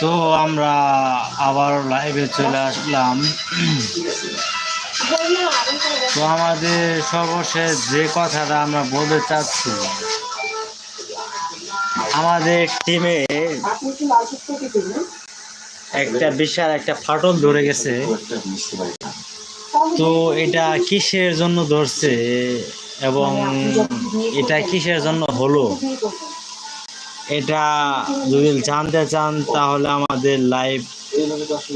তো আমরা আবার লাইভে চলে আসলাম। তো আমাদের সর্বশেষ যে কথাটা আমরা বলতে চাচ্ছি, আমাদের টিমে একটা বিশাল একটা ফাটল ধরে গেছে। তো এটা কিসের জন্য ধরছে এবং এটা কিসের জন্য হলো? এটা যদি জানতে চান তাহলে আমাদের লাইভ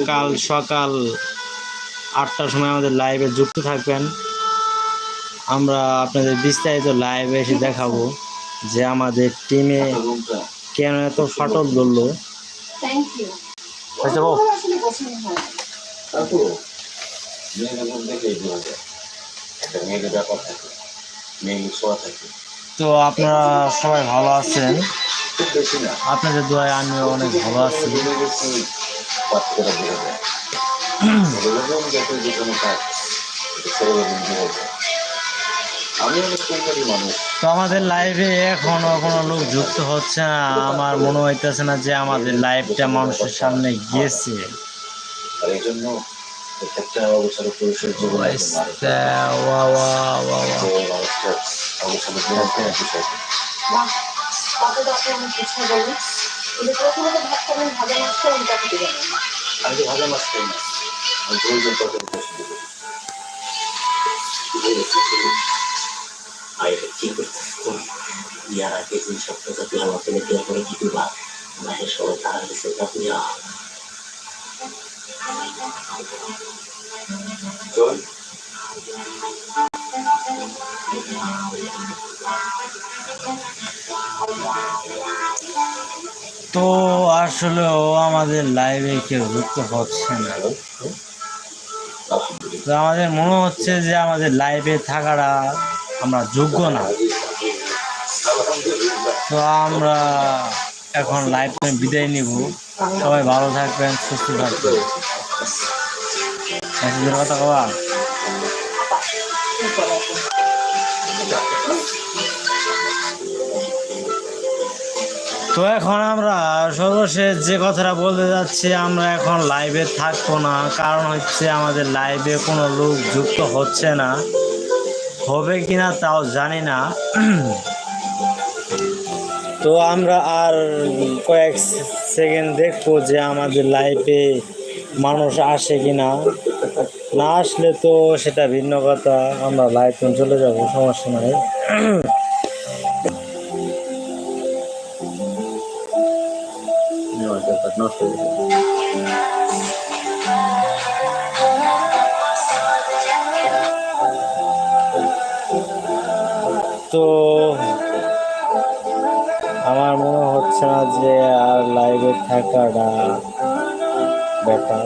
কাল সকাল আটটার সময় আমাদের লাইভে যুক্ত থাকবেন। আমরা আপনাদের বিস্তারিত লাইভে এসে দেখাবো যে আমাদের টিমে কেন এত ফাটল ধরলো। আচ্ছা মেয়েদের ব্যাপার থাকে মেয়েদের ছোঁয়া থাকে। তো আপনারা সবাই ভালো আছেন। আপনাদের দোয়ায় আমিও অনেক ভালো আছি। তো আমাদের লাইভে এখনও কোনো লোক যুক্ত হচ্ছে না। আমার মনে হইতেছে না যে আমাদের লাইভটা মানুষের সামনে গিয়েছে। এই জন্য প্রত্যেকটা অবসরে পুরুষের জীবনে অবসরে তো ভাজা মাছ মাছ খাই না? আমি তরকারি পছন্দ করি আর কি করতে ইয়ার আগে সপ্তাহটা তুই আমাকে লেগে করে কি দিবা মায়ের সবাই তারা গেছে তা তো আসলেও আমাদের লাইভে কেউ যুক্ত হচ্ছে না। তো আমাদের মনে হচ্ছে যে আমাদের লাইভে থাকাটা আমরা যোগ্য না। তো আমরা এখন লাইভ বিদায় নিব। সবাই ভালো থাকবেন, সুস্থ থাকবেন। তো এখন আমরা সর্বশেষ যে কথাটা বলতে যাচ্ছি, আমরা এখন লাইভে থাকব না। কারণ হচ্ছে আমাদের লাইভে কোনো লোক যুক্ত হচ্ছে না। হবে কিনা তাও জানি না। তো আমরা আর কয়েক সেকেন্ড দেখব যে আমাদের লাইফে মানুষ আসে কি না? না আসলে তো সেটা ভিন্ন কথা। আমরা লাইভ চলে যাব, সমস্যা নাই। তো আমার মনে হচ্ছে না যে আর লাইভে থাকাটা ব্যাপার